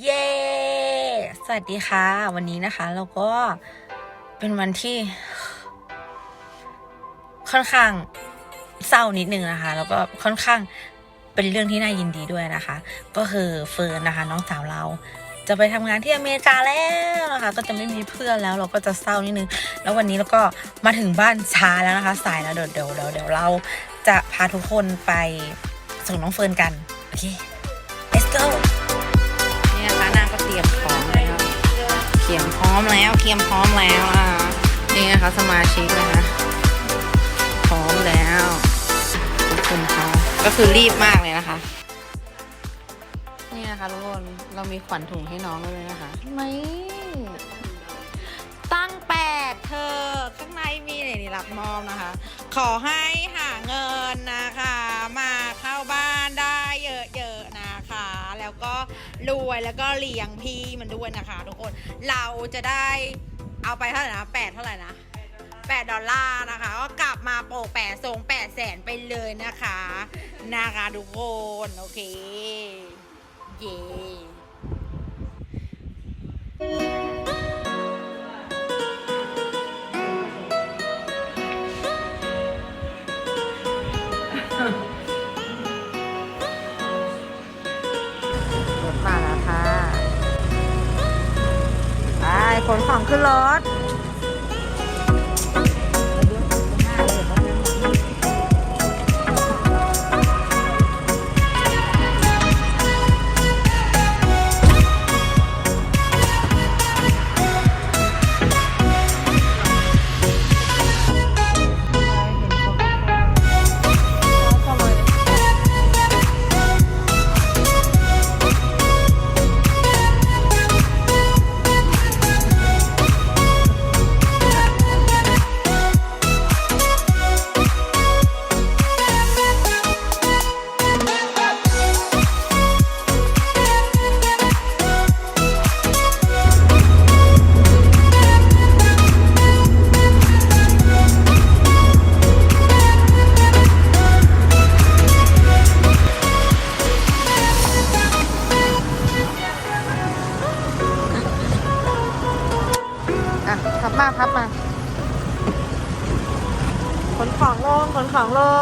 เย้ สวัสดีค่ะ วันนี้นะคะเราก็เป็นวันที่ ค่อนข้างเศร้านิดนึงนะคะ แล้วก็ค่อนข้างเป็นเรื่องที่น่ายินดีด้วยนะคะ ก็คือเฟิร์นนะคะ น้องสาวเรา จะไปทำงานที่อเมริกาแล้วนะคะ ก็จะไม่มีเพื่อนแล้วเราก็จะเศร้านิดนึง แล้ววันนี้เราก็มาถึงบ้านช้าแล้วนะคะ สายแล้วเดี๋ยวเดี๋ยวเดี๋ยวเราจะพาทุกคนไปส่งน้องเฟิร์นกัน โอเค let's go รียมพร้อมแล้วเขียมพร้อมแล้วเขียมพร้อมแล้วอะนี่นะคะสมาชิกนะคะ พร้อมแล้วทุกคนเขาก็คือรีบมากเลยนะคะนี่นะคะทุกคนเรามีขวัญถุงให้น้องด้วยนะคะไม่ตั้งแปดเธอข้างในมีเนี่ยนี่รับมอบนะคะ ขอให้หา รวยแล้วก็เลี้ยงพี่มันด้วยนะคะทุกคน เราจะได้เอาไปเท่าไหร่นะแปดเท่าไหร่นะแปดดอลลาร์นะคะ ก็กลับมาโปะแปดทรงแปดแสนไปเลยนะคะ นะคะทุกคน โอเค เย่ ขนของขึ้นรถ ลง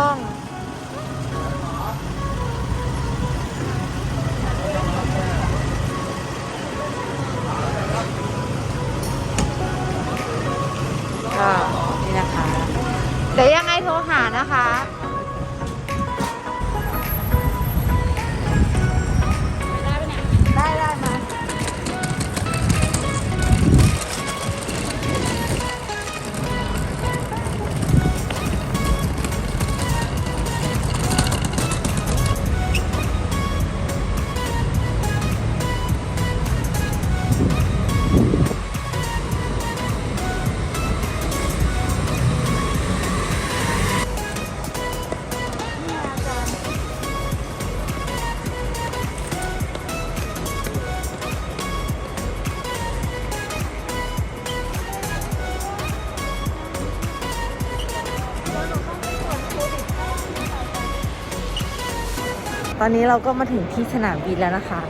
ตอนนี้เราก็มาถึงที่สนามบินแล้วนะคะ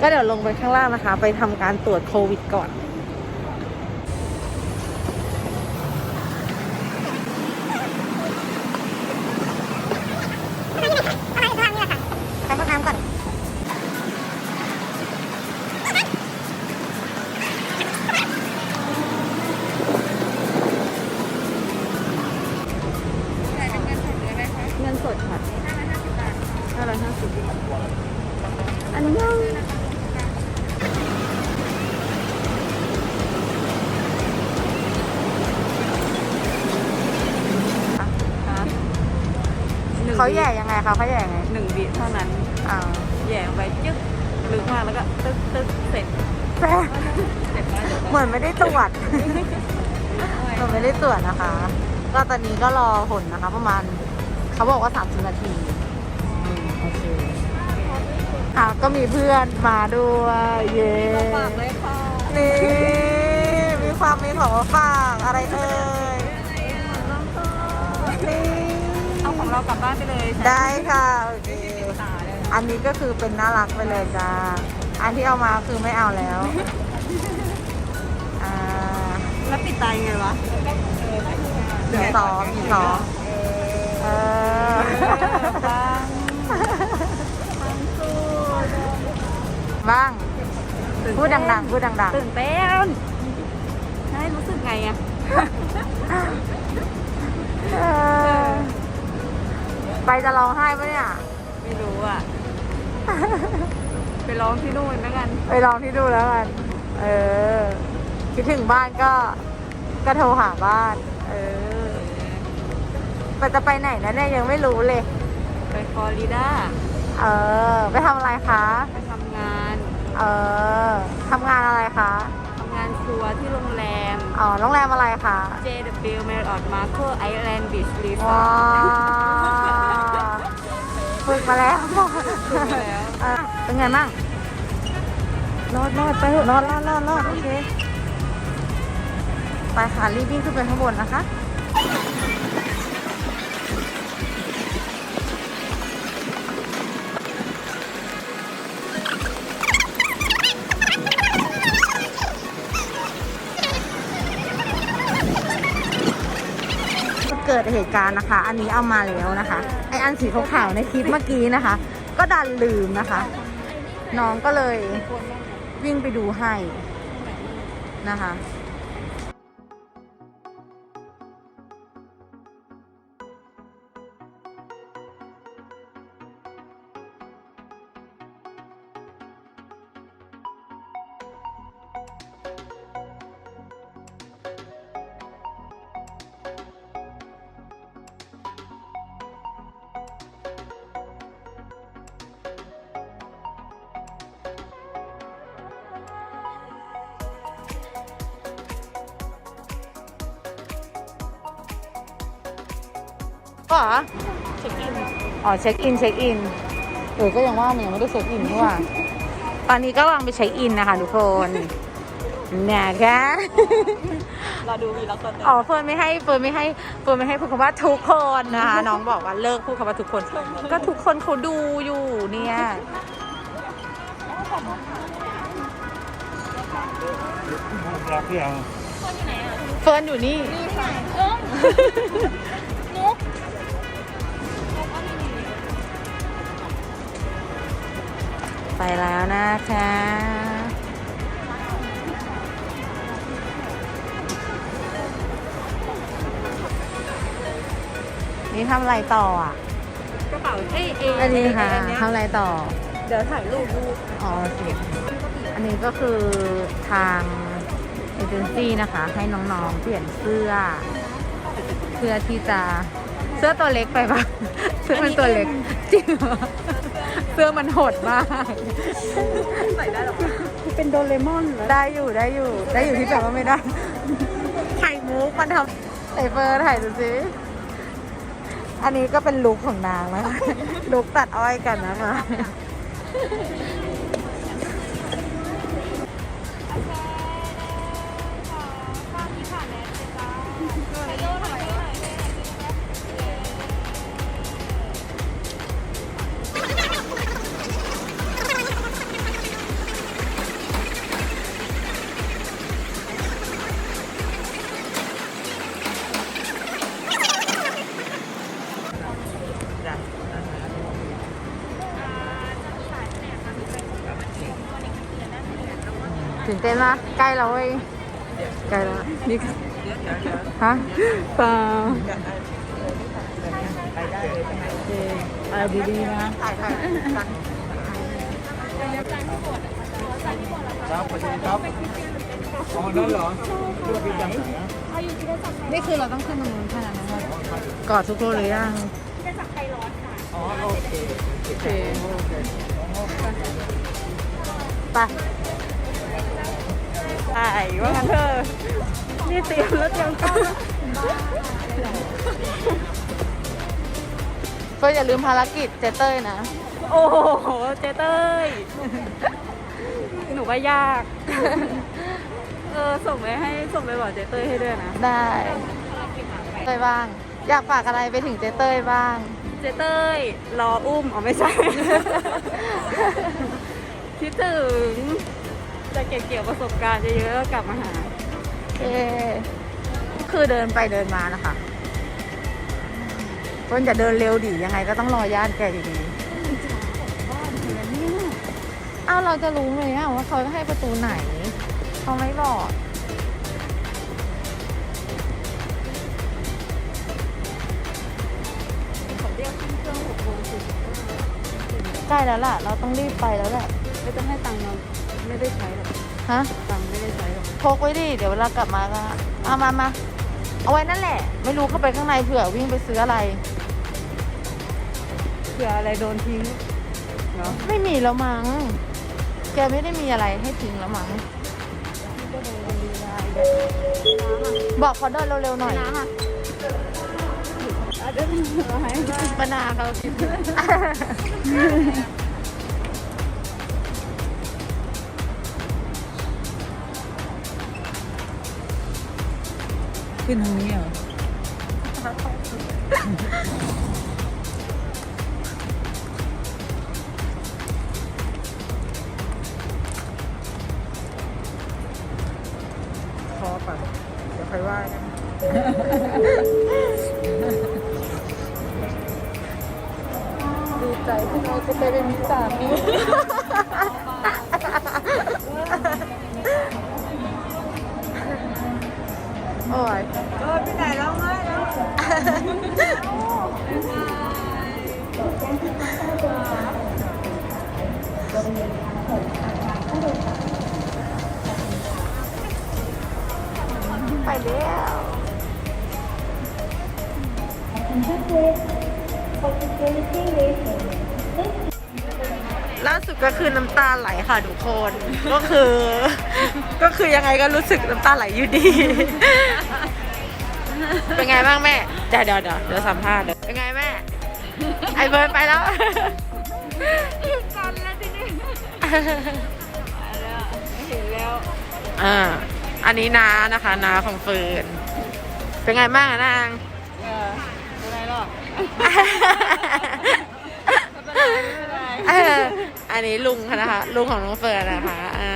ก็เดี๋ยวลงไปข้างล่างนะคะ ไปทำการตรวจโควิดก่อน เขาแย่ยังไงคะเขาแย่ยังไงหนึ่งวิเท่านั้นอ่าแหย่ไปจึ๊กลึกมากแล้วก็ตึ๊กตึ๊กเสร็จแปลเสร็จแล้วเดี๋ยวเหมือนไม่ได้ตรวจเหมือนไม่ได้ตรวจนะคะ ก็ตอนนี้ก็รอผลนะคะ ประมาณเขาบอกว่า 30 นาทีอืมโอเคอะก็มีเพื่อนมาด้วยเย้ฝากเลยค่ะ นี่มีความมีของมาฝากอะไรเอ่ย เอาของเรากลับบ้านไปเลยได้ค่ะโอเคตาเลยอันนี้ก็คือเป็นน่ารักไปเลยจ้าอันที่เอามาคือไม่เอาแล้วอ่าแล้วปิดตายังไงวะหญิงสองหญิงสองเออบ้างพูดดังๆพูดดังตื่นเต้นให้รู้สึกไงอะๆเออ ไปจะร้องไห้ปะเนี่ย ไม่รู้อะไปร้องที่นู่นแล้วกัน ไปลองที่ดูแล้วกัน เออ คิดถึงบ้านก็ ก็โทรหาบ้าน เออแต่จะไปไหนนะเนี่ยยังไม่รู้เลย ไปฟลอริดาเออ ไปทำอะไรคะ ไปทำงาน เออทำงานอะไรคะทำงานครัวที่โรงแรม อ๋อโรงแรมอะไรคะ JW Marriott Marco Island Beach ว้า Resort ฝึกมาแล้วฝึกมาแล้วเออเป็นไงบ้างรอดรอดไปเถอะรอดรอดรอดรอดโอเค ไปค่ะรีบวิ่งขึ้นไปข้างบนนะคะ เหตุการณ์นะคะ อันนี้เอามาแล้วนะคะ ไออันสีขาวๆในคลิปเมื่อกี้นะคะ ก็ดันลืมนะคะ น้องก็เลยวิ่งไปดูให้นะคะ ก็เหรอเช็คอินอ๋อเช็คอินเช็คอินเออก็ยังว่ามันยังไม่ได้เช็คอินนี่หว่าตอนนี้ก็กำลังไปเช็คอินนะคะทุกคนนะคะเราดูวีล็อกตัวเต็มอ๋อเฟิร์นไม่ให้เฟิร์นไม่ให้เฟิร์นไม่ให้พูดคำว่าทุกคนนะคะน้องบอกว่าเลิกพูดคำว่าทุกคน ก็ทุกคนเขาดูอยู่เนี่ยรักยังเฟิร์นอยู่นี่ ไปแล้วนะคะนี่ทำอะไรต่ออะกระเป๋าเอ้ยเออันนี้ค่ะอันเนี้ยทำอะไรต่อ เดี๋ยวถ่ายรูปรูปอ๋อโอเคอันนี้ก็คือทางเอเจนซี่นะคะ ให้น้องๆเปลี่ยนเสื้อ เพื่อที่จะเสื้อตัวเล็กไปปะเสื้อมันตัวเล็กจริงเหรอ เสื้อมันโหดมาก ใส่ได้หรอเป็นโดเรมอนเหรอได้อยู่ได้อยู่ ได้อยู่ที่แบบว่าไม่ได้ไข่มุกมันทำใส่เฟอร์ถ่ายดูสิอันนี้ก็เป็นลุคของนางนะคะลุคตัดอ้อยกันนะคะ เต้นมากใกล้แล้วเว้ยใกล้แล้วนี่ฮะเปล่าอะไรดีๆนะครับสวัสดีครับอ๋อนั่นเหรอช่วยพี่จังนี่คือเราต้องขึ้นตรงนู้นขนาดนั้นเลยกอดทุกโลหรือยังอ๋อโอเคโอเคไป ถ่ายว่างั้นเธอนี่เตรียมแล้วเตรียมกล้องเฟิร์นอย่าลืมภารกิจเจเต้ยนะ โอ้โห เจเต้ย หนูว่ายาก เออ ส่งไปให้ส่งไปบอกเจเต้ยให้ด้วยนะ ได้เต้ยบ้าง อยากฝากอะไรไปถึงเจเต้ยบ้างกเจเต้ย รออุ้ม อ๋อไม่ใช่ คิดถึง จะเก็บเกี่ยวประสบการณ์เยอะๆแล้วกลับมาหาเอ๊คือเดินไปเดินมานะคะเพิ่นจะเดินเร็วดียังไงก็ต้องรอญาติแกดีๆอ้าวเราจะรู้ไหมอะว่าเขาจะให้ประตูไหน เขาไม่บอกผมเรียกขึ้นเครื่องหกโมงสี่สิบใกล้แล้วล่ะ เราต้องรีบไปแล้วแหละไม่ต้องให้ตังค์เรา ไม่ได้ใช้หรอกฮะตังค์ไม่ได้ใช้หรอกพกไว้ดิเดี๋ยวเวลากลับมาก็เอามามาเอาไว้นั่นแหละ ไม่รู้เข้าไปข้างในเผื่อวิ่งไปซื้ออะไร เผื่ออะไรโดนทิ้งเนาะไม่มีแล้วมั้งแกไม่ได้มีอะไรให้ทิ้งแล้วมั้งก็โดนดีลายแบบบอกเขาเดินเร็วๆหน่อยน้ำอะอาจจะเอาให้บ้างปนาเขาคิด ขึ้นทางนี้เหรอพอป่ะเดี๋ยวค่อยว่ากันดีใจที่เราจะไปเป็นสามี โอ้ยเออพี่ไหนร้องไห้แล้วไปแล้ว ล่าสุดก็คือน้ำตาไหลค่ะทุกคน ก็คือ ก็คือยังไงก็รู้สึกน้ำตาไหลอยู่ดี เป็นไงบ้างแม่เดี๋ยวเดี๋ยวเดี๋ยวเดี๋ยวสัมภาษณ์เดี๋ยวเป็นไงแม่ ไอเบิร์นไปแล้วกันแล้วทีนี้ไปแล้วไม่เห็นแล้วอ่า อันนี้นานะคะนาของเฟิร์นเป็นไงบ้างอะนาง นนี้ลุงค่ะนะคะ ลุงของน้องเฟิร์นนะคะอ่า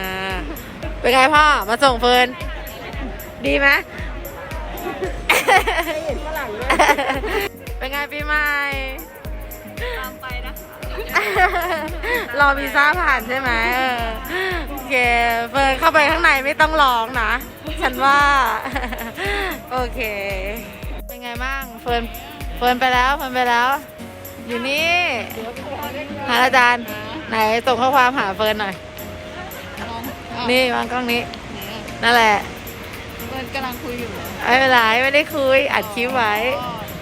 เป็นไงพ่อมาส่งเฟิร์นดีไหมเห็นฝรั่งด้วยเป็นไงปีใหม่ตามไปนะคะรอวีซ่าผ่านใช่ไหมเออโอเคเฟิร์นเข้าไปข้างในไม่ต้องร้องนะ ฉันว่า โอเค เป็นไงบ้างเฟิร์นเฟิร์นไปแล้วเฟิร์นไปแล้ว อยู่นี่หาอาจารย์ ไหนส่งข้อความหาเฟิร์นหน่อย นี่วางกล้องนี้ นั่นแหละเฟิร์นกำลังคุยอยู่เหรอไม่เป็นไรไม่ได้คุย อัดคลิปไว้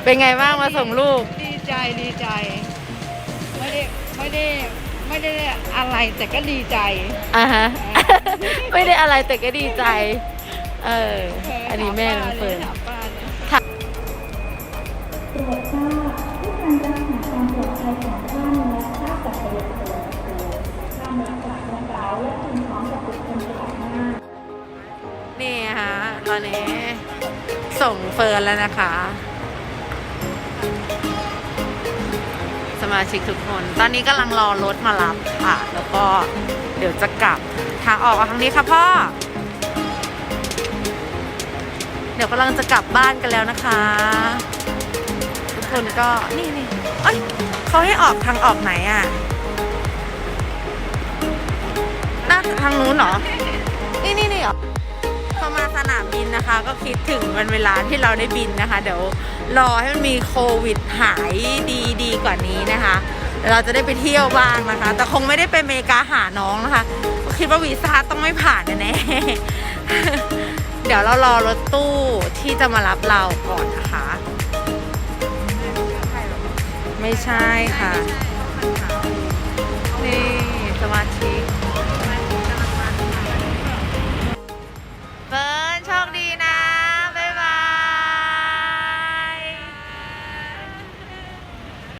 เป็นไงบ้างมาส่งลูก ดีใจดีใจ ไม่ได้ไม่ได้ไม่ได้อะไรแต่ก็ดีใจ อะฮะ ไม่ได้อะไรแต่ก็ดีใจ เออ อันนี้แม่น้องเฟิร์นถามป้า เลยนี่ฮะตอนนี้ส่งเฟิร์นแล้วนะคะ สมาชิกทุกคน ตอนนี้กำลังรอรถมารับค่ะ แล้วก็เดี๋ยวจะกลับทางออกทางนี้ค่ะพ่อ เดี๋ยวกำลังจะกลับบ้านกันแล้วนะคะ ทุกคนก็นี่นี่เอ้ยเขาให้ออกทางออกไหนอะ น่าจะทางนู้นเหรอ นี่นี่นี่เหรอพอมาสนามบินนะคะ ก็คิดถึงวันเวลาที่เราได้บินนะคะ เดี๋ยวรอให้มันมีโควิดหายดีดีกว่านี้นะคะเราจะได้ไปเที่ยวบ้างนะคะ แต่คงไม่ได้ไปอเมริกาหาน้องนะคะ คิดว่าวีซ่าต้องไม่ผ่านแน่เดี๋ยวเรารอรถตู้ที่จะมารับเราก่อนนะคะ ไม่ใช่ค่ะ นี่สมาชิก